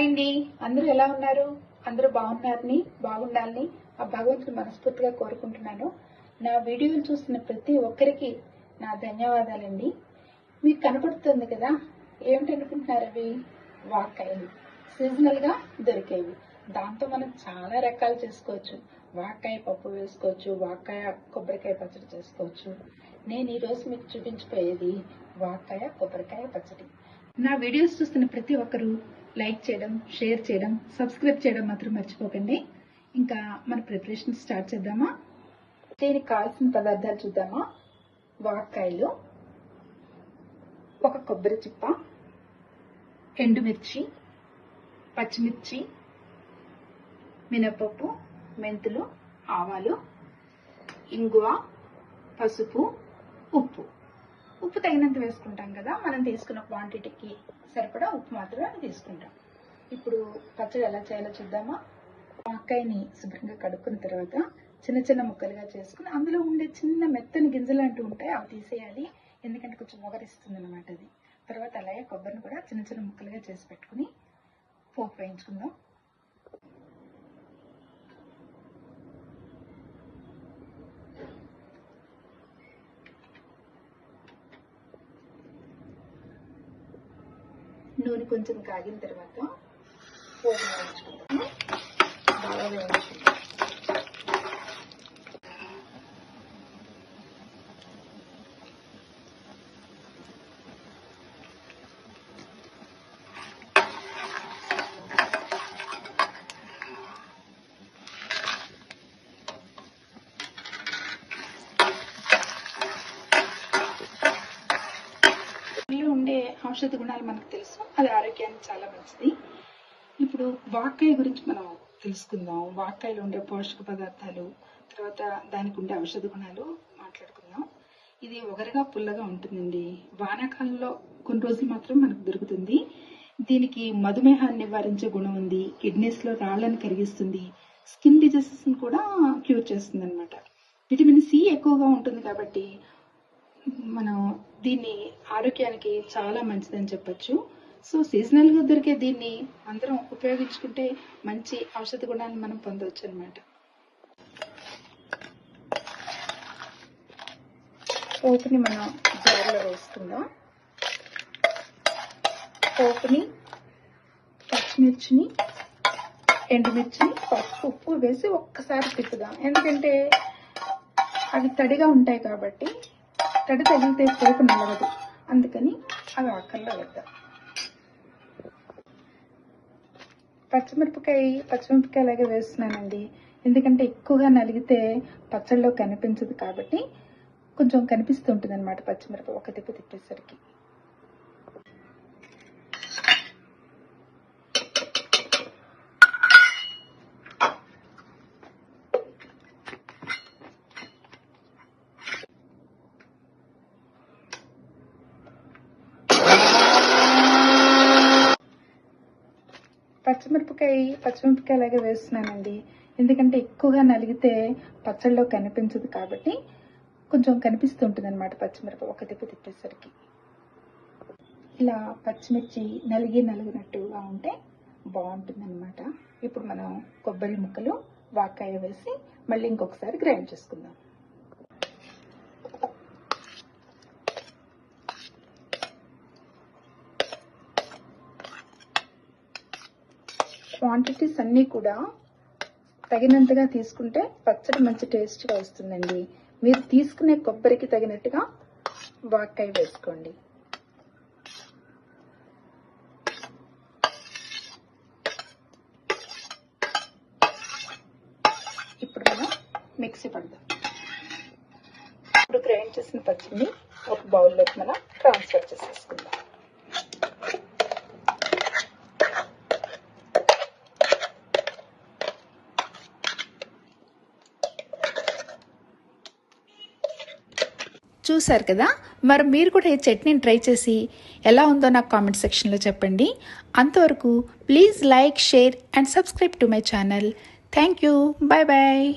Hi అండి అందరూ ఎలా ఉన్నారు? అందరూ బాగున్నారని బాగుండాలని ఆ భగవంతుని మనస్ఫూర్తిగా కోరుకుంటున్నాను. నా వీడియోలు చూస్తున్న ప్రతి ఒక్కరికి నా ధన్యవాదాలండి. మీకు కనపడుతుంది కదా? ఏమిటనుకుంటున్నారు అవి? వాకాయలు సీజనల్గా దొరికేవి. దాంతో మనం చాలా రకాలు చేసుకోవచ్చు. వాకాయ పప్పు వేసుకోవచ్చు వాకాయ కొబ్బరికాయ పచ్చడి చేసుకోవచ్చు. నేను ఈరోజు మీకు చూపించిపోయేది వాకాయ కొబ్బరికాయ పచ్చడి. నా వీడియోస్ చూస్తున్న ప్రతి ఒక్కరూ లైక్ చేయడం షేర్ చేయడం సబ్స్క్రైబ్ చేయడం మాత్రం మర్చిపోకండి. ఇంకా మన ప్రిపరేషన్ స్టార్ట్ చేద్దామా? దీనికి కావాల్సిన పదార్థాలు చూద్దామా? వాక్కాయలు ఒక కొబ్బరి చిప్ప ఎండుమిర్చి పచ్చిమిర్చి మినపప్పు మెంతులు ఆవాలు ఇంగువ పసుపు ఉప్పు. ఉప్పు తగినంత వేసుకుంటాం కదా మనం తీసుకున్న క్వాంటిటీకి సరిపడా ఉప్పు మాత్రమే తీసుకుంటాం. ఇప్పుడు పచ్చడి ఎలా చేయాలో చూద్దామా? వంకాయని శుభ్రంగా కడుక్కున్న తర్వాత చిన్న చిన్న ముక్కలుగా చేసుకుని అందులో ఉండే చిన్న మెత్తని గింజలు అంటూ ఉంటాయి అవి తీసేయాలి. ఎందుకంటే కొంచెం మొగరిస్తుంది అనమాట అది. తర్వాత అలాగే కొబ్బరిని కూడా చిన్న చిన్న ముక్కలుగా చేసి పెట్టుకుని పోపు వేయించుకుందాం. నూనె కొంచెం కాగిన తర్వాత పోపు వేయించుకుందాం బాగా వేయించుకుందాం దీనిలో ఉండే ఔషధ గుణాలు మనకు తెలుసు. అది ఆరోగ్యానికి చాలా మంచిది. ఇప్పుడు వాక్కాయ గురించి మనం తెలుసుకుందాం. వాక్కాయలో ఉండే పోషక పదార్థాలు తర్వాత దానికి ఉండే ఔషధ గుణాలు మాట్లాడుకుందాం. ఇది ఒకరిగా పుల్లగా ఉంటుందండి. వానాకాలంలో కొన్ని రోజులు మాత్రం మనకు దొరుకుతుంది. దీనికి మధుమేహాన్ని నివారించే గుణం ఉంది. కిడ్నీస్లో రాళ్ళను కరిగిస్తుంది. స్కిన్ డిజీజెస్ కూడా క్యూర్ చేస్తుంది అనమాట విటమిన్ సి ఎక్కువగా ఉంటుంది కాబట్టి మనం దీన్ని ఆరోగ్యానికి చాలా మంచిదని చెప్పచ్చు. సో సీజనల్గా దొరికే దీన్ని అందరం ఉపయోగించుకుంటే మంచి ఔషధ గుణాన్ని మనం పొందవచ్చు అనమాట పోపుని మనం జార్లో వేసుకుందాం. పోపుని పచ్చిమిర్చిని ఎండుమిర్చిని పసుపు ఉప్పు వేసి ఒక్కసారి తిప్పుదాం. ఎందుకంటే అవి తడిగా ఉంటాయి కాబట్టి తడి తగిలితే పోపు నలగదు అందుకని అవి ఆకల్లో వేద్దాం పచ్చిమిరపకాయ పచ్చిమిరపకాయ అలాగే వేస్తున్నానండి. ఎందుకంటే ఎక్కువగా నలిగితే పచ్చళ్ళలో కనిపించదు కాబట్టి కొంచెం కనిపిస్తుంటుంది అనమాట పచ్చిమిరప ఒక తిప్పు తిప్పేసరికి. పచ్చిమిరపకాయ పచ్చిమిరపకాయ అలాగే వేస్తున్నానండి. ఎందుకంటే ఎక్కువగా నలిగితే పచ్చళ్ళలో కనిపించదు కాబట్టి కొంచెం కనిపిస్తుంటుంది అనమాట పచ్చిమిరప ఒక తిప్పు తిప్పేసరికి. ఇలా పచ్చిమిర్చి నలిగి నలిగినట్టుగా ఉంటే బాగుంటుంది అనమాట ఇప్పుడు మనం కొబ్బరి ముక్కలు వాకాయ వేసి మళ్ళీ ఇంకొకసారి గ్రైండ్ చేసుకుందాం. క్వాంటిటీస్ అన్నీ కూడా తగినంతగా తీసుకుంటే పచ్చడి మంచి టేస్ట్గా వస్తుందండి. మీరు తీసుకునే కొబ్బరికి తగినట్టుగా వాక్కాయ వేసుకోండి. ఇప్పుడు మనం మిక్సీ పడదాం. ఇప్పుడు గ్రైండ్ చేసిన పచ్చడిని ఒక బౌల్లోకి మనం ట్రాన్స్ఫర్ చేసేసుకుందాం. చూశారు కదా? మరి మీరు కూడా ఈ చట్నీని ట్రై చేసి ఎలా ఉందో నాకు కామెంట్ సెక్షన్లో చెప్పండి. అంతవరకు please like share and subscribe to my channel. Thank you. Bye bye